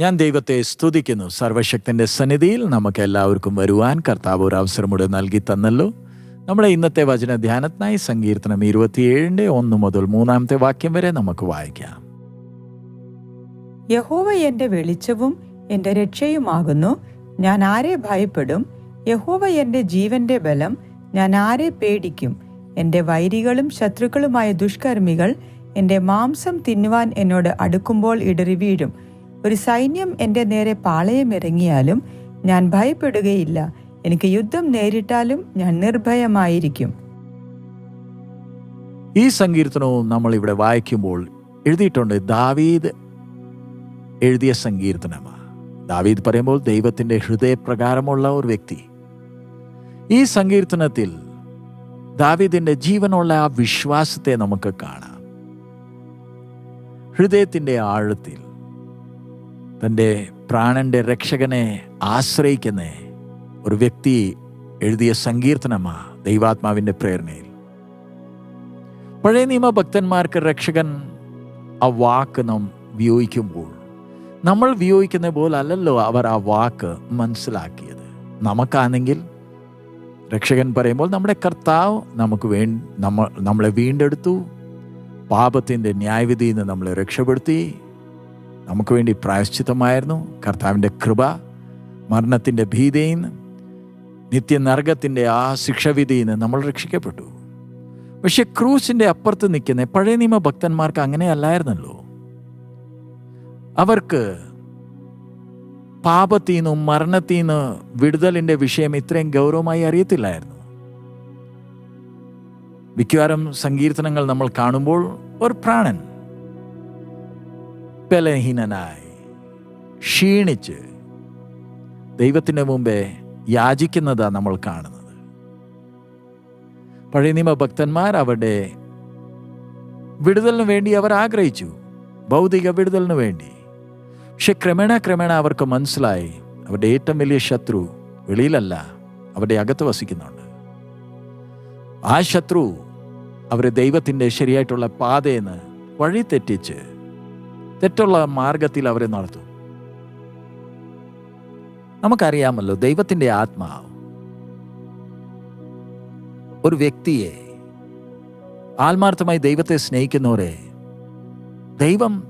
ഞാൻ ദൈവത്തെ സ്തുതിക്കുന്നു. സർവശക്തന്റെ സന്നിധിയിൽ നമുക്ക് എല്ലാവർക്കും വരുവാൻ കർത്താവ് ഒരു അവസരമൂടെ നൽകി തന്നല്ലോ. നമ്മുടെ ഇന്നത്തെ വചന ധ്യാനത്തിനായി സങ്കീർത്തനം ഇരുപത്തിയേഴിന്റെ ഒന്ന് മുതൽ മൂന്നാമത്തെ വാക്യം വരെ നമുക്ക് വായിക്കാം. യഹോവ എന്റെ വെളിച്ചവും എന്റെ രക്ഷയുമാകുന്നു. ഞാൻ ആരെ ഭയപ്പെടും? യഹോവ എന്റെ ജീവന്റെ ബലം. ഞാൻ ആരെ പേടിക്കും? എന്റെ വൈരികളും ശത്രുക്കളുമായ ദുഷ്കർമ്മികൾ എന്റെ മാംസം തിന്നുവാൻ എന്നോട് അടുക്കുമ്പോൾ ഇടറി വീഴും ഒരു സൈന്യം എന്റെ നേരെ പാളയമിറങ്ങിയാലും ഞാൻ ഭയപ്പെടുകയില്ല. എനിക്ക് യുദ്ധം നേരിട്ടാലും ഞാൻ നിർഭയമായിരിക്കും. ഈ സങ്കീർത്തനവും നമ്മൾ ഇവിടെ വായിക്കുമ്പോൾ എഴുതിയിട്ടുണ്ട് ദാവീദ് എഴുതിയ സങ്കീർത്തനമാണ് ദാവീദ് പറയുമ്പോൾ ദൈവത്തിന്റെ ഹൃദയപ്രകാരമുള്ള ഒരു വ്യക്തി. ഈ സങ്കീർത്തനത്തിൽ ദാവീദിന്റെ ജീവനുള്ള ആ വിശ്വാസത്തെ നമുക്ക് കാണാം. ഹൃദയത്തിന്റെ ആഴത്തിൽ തന്റെ പ്രാണന്റെ രക്ഷകനെ ആശ്രയിക്കുന്ന ഒരു വ്യക്തി എഴുതിയ സങ്കീർത്തനമാ ദൈവാത്മാവിന്റെ പ്രേരണയിൽ. പഴയ നിയമ ഭക്തന്മാർക്ക് രക്ഷകൻ ആ വാക്ക് നാം വിയോഗിക്കുമ്പോൾ നമ്മൾ വിയോഗിക്കുന്ന പോലെ അല്ലല്ലോ അവർ ആ വാക്ക് മനസ്സിലാക്കിയത്. നമുക്കാണെങ്കിൽ രക്ഷകൻ പറയുമ്പോൾ നമ്മുടെ കർത്താവ് നമുക്ക് വേ നമ്മൾ നമ്മളെ വീണ്ടെടുത്തു പാപത്തിന്റെ ന്യായവിധിയിൽ നിന്ന് നമ്മളെ രക്ഷപ്പെടുത്തി നമുക്ക് വേണ്ടി പ്രായശ്ചിത്തമായിരുന്നു. കർത്താവിന്റെ കൃപ മരണത്തിന്റെ ഭീതിയിൽ നിന്ന് നിത്യനർഗത്തിന്റെ ആ ശിക്ഷവിധിയിൽ നിന്ന് നമ്മൾ രക്ഷിക്കപ്പെട്ടു. പക്ഷെ ക്രൂസിന്റെ അപ്പുറത്ത് നിൽക്കുന്ന പഴയ നിയമ ഭക്തന്മാർക്ക് അങ്ങനെ അല്ലായിരുന്നല്ലോ. അവർക്ക് പാപത്തിൽ നിന്നും മരണത്തിൽ നിന്ന് വിടുതലിന്റെ വിഷയം ഇത്രയും ഗൗരവമായി അറിയത്തില്ലായിരുന്നു. മിക്കവാറും സങ്കീർത്തനങ്ങൾ നമ്മൾ കാണുമ്പോൾ ഒരു പ്രാണൻ ബലഹീനനായി ക്ഷീണിച്ച് ദൈവത്തിന്റെ മുമ്പേ യാചിക്കുന്നതാണ് നമ്മൾ കാണുന്നത്. പഴയ നിയമ ഭക്തന്മാർ അവരുടെ വിടുതലിന് വേണ്ടി അവർ ആഗ്രഹിച്ചു. ഭൗതിക വിടുതലിന് വേണ്ടി. പക്ഷെ ക്രമേണ ക്രമേണ അവർക്ക് മനസ്സിലായി അവരുടെ ഏറ്റവും വലിയ ശത്രു വെളിയിലല്ല അവരുടെ അകത്ത് വസിക്കുന്നുണ്ട്. ആ ശത്രു അവരെ ദൈവത്തിന്റെ ശരിയായിട്ടുള്ള പാതയെന്ന് വഴി തെറ്റിച്ച് തെറ്റുള്ള മാർഗത്തിൽ അവരെ നടത്തും. നമുക്കറിയാമല്ലോ ദൈവത്തിന്റെ ആത്മാവ് ഒരു വ്യക്തിയെ ആത്മാർത്ഥമായി ദൈവത്തെ സ്നേഹിക്കുന്നവരെ ദൈവം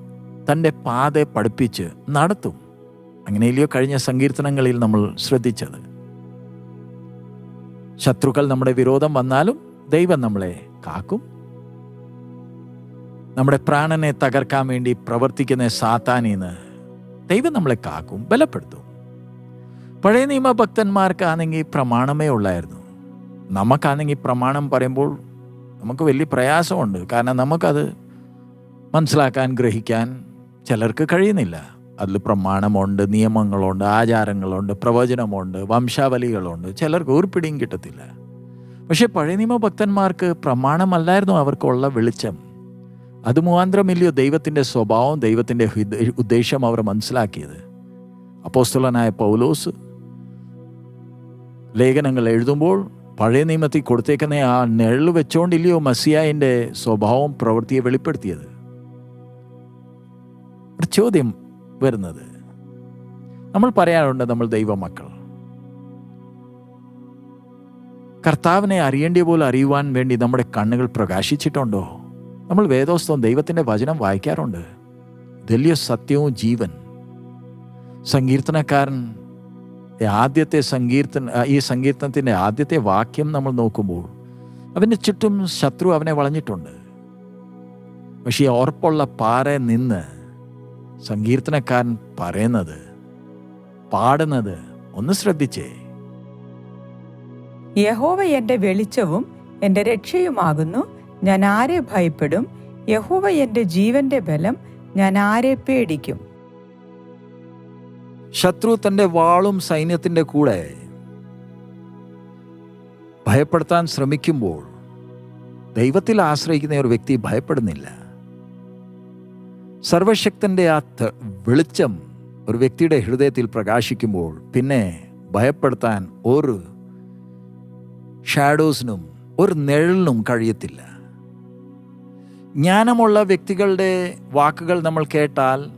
തന്റെ പാത പഠിപ്പിച്ച് നടത്തും. അങ്ങനെയല്ലയോ കഴിഞ്ഞ സങ്കീർത്തനങ്ങളിൽ നമ്മൾ ശ്രദ്ധിച്ചത്. ശത്രുക്കൾ നമ്മുടെ വിരോധം വന്നാലും ദൈവം നമ്മളെ കാക്കും. നമ്മുടെ പ്രാണനെ തകർക്കാൻ വേണ്ടി പ്രവർത്തിക്കുന്ന സാത്താനിന്ന് ദൈവം നമ്മളെ കാക്കും ബലപ്പെടുത്തും. പഴയ നിയമഭക്തന്മാർക്കാണെങ്കിൽ പ്രമാണമേ ഉള്ളായിരുന്നു. നമുക്കാണെങ്കിൽ പ്രമാണം പറയുമ്പോൾ നമുക്ക് വലിയ പ്രയാസമുണ്ട്. കാരണം നമുക്കത് മനസ്സിലാക്കാൻ ഗ്രഹിക്കാൻ ചിലർക്ക് കഴിയുന്നില്ല. അതിൽ പ്രമാണമുണ്ട് നിയമങ്ങളുണ്ട് ആചാരങ്ങളുണ്ട് പ്രവചനമുണ്ട് വംശാവലികളുണ്ട്. ചിലർക്ക് ഒരു പിടിയും കിട്ടത്തില്ല. പക്ഷെ പഴയ ഭക്തന്മാർക്ക് പ്രമാണമല്ലായിരുന്നു അവർക്കുള്ള വെളിച്ചം. അത് മുഖാന്തരമില്ലയോ ദൈവത്തിന്റെ സ്വഭാവം ദൈവത്തിന്റെ ഉദ്ദേശം അവർ മനസ്സിലാക്കിയത്. അപ്പോസ്തലനായ പൗലോസ് ലേഖനങ്ങൾ എഴുതുമ്പോൾ പഴയ നിയമത്തിൽ കൊടുത്തേക്കുന്ന ആ നിഴൽ വെച്ചോണ്ടില്ലയോ മസിയായിന്റെ സ്വഭാവം പ്രവൃത്തിയെ വെളിപ്പെടുത്തിയത്? ഒരു ചോദ്യം വരുന്നത്. നമ്മൾ പറയാറുണ്ട് നമ്മൾ ദൈവമക്കൾ. കർത്താവിനെ അറിയേണ്ടിയ പോലെ അറിയുവാൻ വേണ്ടി നമ്മുടെ കണ്ണുകൾ പ്രകാശിച്ചിട്ടുണ്ടോ? നമ്മൾ വേദോസ്തവം ദൈവത്തിന്റെ വചനം വായിക്കാറുണ്ട്. വലിയ സത്യവും ജീവൻ. സങ്കീർത്തനക്കാരൻ ആദ്യത്തെ സങ്കീർത്തന ഈ സങ്കീർത്തനത്തിന്റെ ആദ്യത്തെ വാക്യം നമ്മൾ നോക്കുമ്പോൾ അവന്റെ ചുറ്റും ശത്രു അവനെ വളഞ്ഞിട്ടുണ്ട്. പക്ഷേ ഉറപ്പുള്ള പാറ നിന്ന് സങ്കീർത്തനക്കാരൻ പറയുന്നത് പാടുന്നത് ഒന്ന് ശ്രദ്ധിച്ചേ. യഹോവ എന്റെ വെളിച്ചവും എന്റെ രക്ഷയുമാകുന്നു ഞാൻ ആരെ ഭയപ്പെടും? യഹോവ എന്റെ ജീവന്റെ ബലം ഞാൻ ആരെ പേടിക്കും? ശത്രു തന്റെ വാളും സൈന്യത്തിന്റെ കൂടെ ഭയപ്പെടുത്താൻ ശ്രമിക്കുമ്പോൾ ദൈവത്തിൽ ആശ്രയിക്കുന്ന ഒരു വ്യക്തി ഭയപ്പെടുന്നില്ല. സർവശക്തന്റെ ആ വെളിച്ചം ഒരു വ്യക്തിയുടെ ഹൃദയത്തിൽ പ്രകാശിക്കുമ്പോൾ പിന്നെ ഭയപ്പെടുത്താൻ ഒരു ഷാഡോസിനും ഒരു നിഴലിനും കഴിയത്തില്ല. ജ്ഞാനമുള്ള വ്യക്തികളുടെ വാക്കുകൾ നമ്മൾ കേട്ടാൽ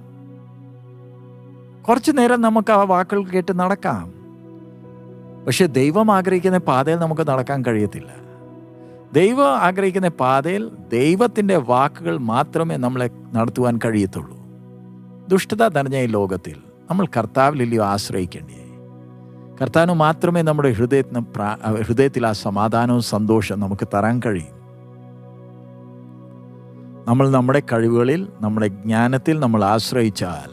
കുറച്ചു നേരം നമുക്ക് ആ വാക്കുകൾ കേട്ട് നടക്കാം. പക്ഷെ ദൈവം ആഗ്രഹിക്കുന്ന പാതയിൽ നമുക്ക് നടക്കാൻ കഴിയത്തില്ല. ദൈവം ആഗ്രഹിക്കുന്ന പാതയിൽ ദൈവത്തിന്റെ വാക്കുകൾ മാത്രമേ നമ്മളെ നടത്തുവാൻ കഴിയത്തുള്ളൂ. ദുഷ്ടത നിറഞ്ഞ ഈ ലോകത്തിൽ നമ്മൾ കർത്താവിലല്ലയോ ആശ്രയിക്കേണ്ടേ? കർത്താവിന് മാത്രമേ നമ്മുടെ ഹൃദയത്തിന് ഹൃദയത്തിൽ ആ സമാധാനവും സന്തോഷവും നമുക്ക് തരാൻ കഴിയും. നമ്മൾ നമ്മുടെ കഴിവുകളിൽ നമ്മുടെ ജ്ഞാനത്തിൽ നമ്മൾ ആശ്രയിച്ചാൽ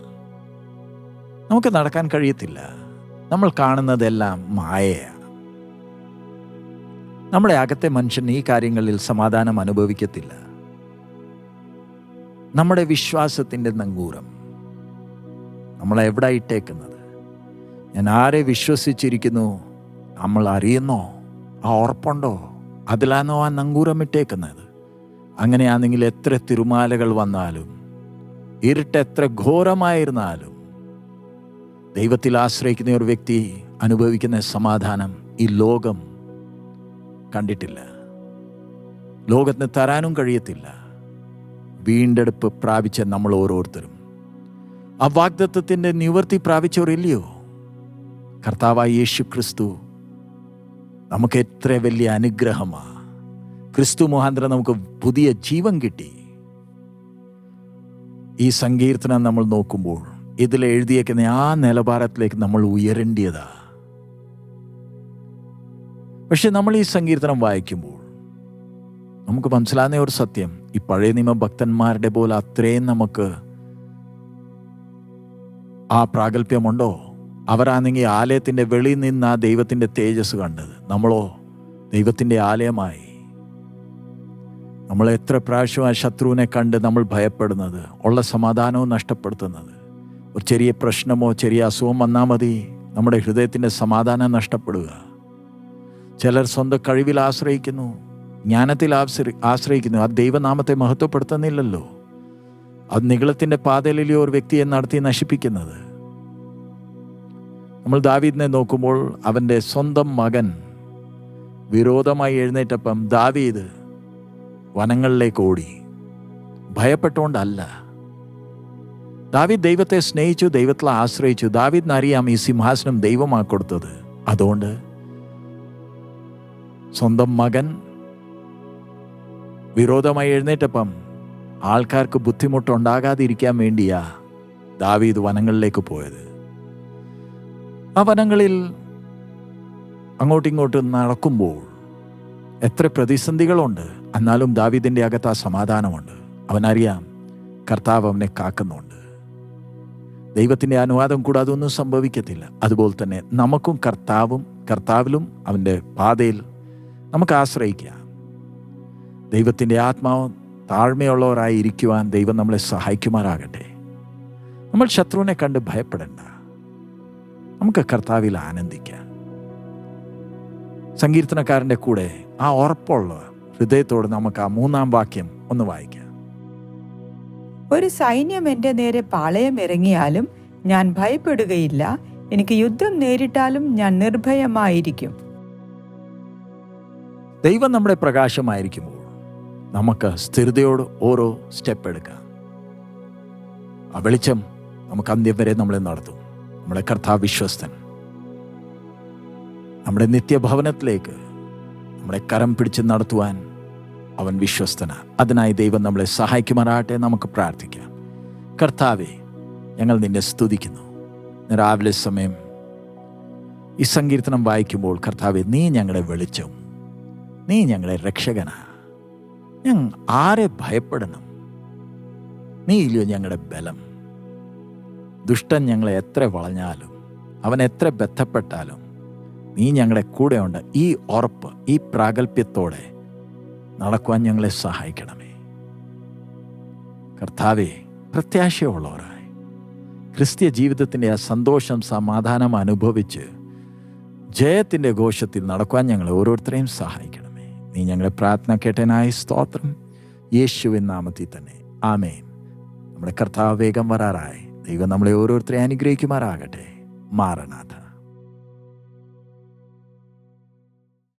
നമുക്ക് നടക്കാൻ കഴിയത്തില്ല. നമ്മൾ കാണുന്നതെല്ലാം മായയാണ് നമ്മുടെ അകത്തെ മനുഷ്യൻ ഈ കാര്യങ്ങളിൽ സമാധാനം അനുഭവിക്കത്തില്ല. നമ്മുടെ വിശ്വാസത്തിന്റെ നങ്കൂരം നമ്മളെ എവിടെ ഇട്ടേക്കുന്നത്? ഞാൻ ആരെ വിശ്വസിച്ചിരിക്കുന്നു? നമ്മൾ അറിയുന്നോ? ആ ഉറപ്പുണ്ടോ? അതിലാണോ ആ നങ്കൂരം ഇട്ടേക്കുന്നത്? അങ്ങനെയാണെങ്കിൽ എത്ര തിരുമാലകൾ വന്നാലും ഇരുട്ട് എത്ര ഘോരമായിരുന്നാലും ദൈവത്തിൽ ആശ്രയിക്കുന്ന ഒരു വ്യക്തി അനുഭവിക്കുന്ന സമാധാനം ഈ ലോകം കണ്ടിട്ടില്ല. ലോകത്തിന് തരാനും കഴിയത്തില്ല. വീണ്ടെടുപ്പ് പ്രാപിച്ച നമ്മൾ ഓരോരുത്തരും. ആ വാഗ്ദത്വത്തിന്റെ നിവർത്തി പ്രാപിച്ചവരില്ലയോ കർത്താവായ യേശു ക്രിസ്തു നമുക്ക് എത്ര വലിയ അനുഗ്രഹമാ. ക്രിസ്തു മുഖാന്തരം നമുക്ക് പുതിയ ജീവൻ കിട്ടി. ഈ സങ്കീർത്തനം നമ്മൾ നോക്കുമ്പോൾ ഇതിൽ എഴുതിയേക്കുന്ന ആ നിലവാരത്തിലേക്ക് നമ്മൾ ഉയരേണ്ടിയതാ. പക്ഷെ നമ്മൾ ഈ സങ്കീർത്തനം വായിക്കുമ്പോൾ നമുക്ക് മനസ്സിലാകുന്ന ഒരു സത്യം ഈ പഴയ നിയമ ഭക്തന്മാരുടെ പോലെ അത്രയും നമുക്ക് ആ പ്രാഗൽഭ്യമുണ്ടോ? അവരാണെങ്കിൽ ആലയത്തിന്റെ വെളിയിൽ നിന്ന് ആ ദൈവത്തിന്റെ തേജസ് കണ്ടത്. നമ്മളോ ദൈവത്തിന്റെ ആലയമായി നമ്മൾ എത്ര പ്രാവശ്യം ആ ശത്രുവിനെ കണ്ട് നമ്മൾ ഭയപ്പെടുന്നത് ഉള്ള സമാധാനവും നഷ്ടപ്പെടുത്തുന്നത്. ഒരു ചെറിയ പ്രശ്നമോ ചെറിയ അസുഖം വന്നാൽ മതി. നമ്മുടെ ഹൃദയത്തിന്റെ സമാധാനം നഷ്ടപ്പെടുക. ചിലർ സ്വന്തം കഴിവിൽ ആശ്രയിക്കുന്നു ജ്ഞാനത്തിൽ ആശ്ര ആശ്രയിക്കുന്നു. ആ ദൈവനാമത്തെ മഹത്വപ്പെടുത്തുന്നില്ലല്ലോ. അത് നികളത്തിന്റെ പാതയിലെയോ ഒരു വ്യക്തിയെ നടത്തി നശിപ്പിക്കുന്നത്. നമ്മൾ ദാവീദിനെ നോക്കുമ്പോൾ അവന്റെ സ്വന്തം മകൻ വിരോധമായി എഴുന്നേറ്റപ്പം ദാവീദ് വനങ്ങളിലേക്ക് ഓടി. ഭയപ്പെട്ടുകൊണ്ടല്ല ദാവിദ് ദൈവത്തെ സ്നേഹിച്ചു ദൈവത്തെ ആശ്രയിച്ചു. ദാവീദിന് അറിയാം ഈ സിംഹാസനം ദൈവമാ കൊടുത്തത്. അതുകൊണ്ട് സ്വന്തം മകൻ വിരോധമായി എഴുന്നേറ്റപ്പം ആൾക്കാർക്ക് ബുദ്ധിമുട്ടുണ്ടാകാതിരിക്കാൻ വേണ്ടിയാ ദാവീദ് വനങ്ങളിലേക്ക് പോയത്. ആ വനങ്ങളിൽ അങ്ങോട്ടിങ്ങോട്ടും നടക്കുമ്പോൾ എത്ര പ്രതിസന്ധികളുണ്ട്. എന്നാലും ദാവീദിന്റെ അകത്ത് ആ സമാധാനമുണ്ട്. അവനറിയാം കർത്താവ് അവനെ കാക്കുന്നുണ്ട്. ദൈവത്തിന്റെ അനുവാദം കൂടാതെ ഒന്നും സംഭവിക്കത്തില്ല. അതുപോലെ തന്നെ നമുക്കും കർത്താവും കർത്താവിലും അവന്റെ പാതയിൽ നമുക്ക് ആശ്രയിക്കാം. ദൈവത്തിന്റെ ആത്മാവ് താഴ്മയുള്ളവരായി ഇരിക്കുവാൻ ദൈവം നമ്മളെ സഹായിക്കുമാറാകട്ടെ. നമ്മൾ ശത്രുവിനെ കണ്ട് ഭയപ്പെടേണ്ട. നമുക്ക് കർത്താവിൽ ആനന്ദിക്കാം. സങ്കീർത്തനക്കാരന്റെ കൂടെ ആ ഉറപ്പുള്ള ഹൃദയത്തോട് നമുക്ക് ആ മൂന്നാം വാക്യം ഒന്ന് വായിക്കാം. ഒരു സൈന്യം എന്റെ നേരെ പാളയം ഇറങ്ങിയാലും ഞാൻ ഭയപ്പെടുകയില്ല. എനിക്ക് യുദ്ധം നേരിട്ടാലും ഞാൻ നിർഭയമായിരിക്കും. ദൈവം നമ്മുടെ പ്രകാശമായിരിക്കുമ്പോൾ നമുക്ക് സ്ഥിരതയോട് ഓരോ സ്റ്റെപ്പ് എടുക്കാം. ആ വെളിച്ചം നമുക്ക് അന്ത്യം വരെ നമ്മളെ നടത്തും. നമ്മുടെ കർത്താവ് വിശ്വസ്തൻ. നമ്മുടെ നിത്യഭവനത്തിലേക്ക് നമ്മളെ കരം പിടിച്ച് നടത്തുവാൻ അവൻ വിശ്വസ്തന. അതിനായി ദൈവം നമ്മളെ സഹായിക്കുമാറാകട്ടെ നമുക്ക് പ്രാർത്ഥിക്കാം. കർത്താവെ ഞങ്ങൾ നിന്നെ സ്തുതിക്കുന്നു. രാവിലെ സമയം ഈ സങ്കീർത്തനം വായിക്കുമ്പോൾ കർത്താവെ നീ ഞങ്ങളെ വെളിച്ചവും നീ ഞങ്ങളെ രക്ഷകനാ. ഞങ്ങൾ ആരെ ഭയപ്പെടണം? നീ ഇല്ലയോ ഞങ്ങളുടെ ബലം? ദുഷ്ടൻ ഞങ്ങളെ എത്ര വളഞ്ഞാലും അവൻ എത്ര ബന്ധപ്പെട്ടാലും നീ ഞങ്ങളുടെ കൂടെയുണ്ട്. ഈ ഉറപ്പ് ഈ പ്രാഗൽഭ്യത്തോടെ നടക്കുവാൻ ഞങ്ങളെ സഹായിക്കണമേ. കർത്താവെ പ്രത്യാശയുള്ളവരായി. ക്രിസ്ത്യ ജീവിതത്തിന്റെ ആ സന്തോഷം സമാധാനം അനുഭവിച്ച് ജയത്തിന്റെ ഘോഷത്തിൽ നടക്കുവാൻ ഞങ്ങളെ ഓരോരുത്തരെയും സഹായിക്കണമേ. നീ ഞങ്ങളെ പ്രാർത്ഥന കേട്ടനായി സ്തോത്രം. യേശുവിൻ നാമത്തിൽ തന്നെ. ആമേൻ. നമ്മുടെ കർത്താവ് വേഗം വരാറായി. ദൈവം നമ്മളെ ഓരോരുത്തരെ അനുഗ്രഹിക്കുമാറാകട്ടെ. മാറനാഥ.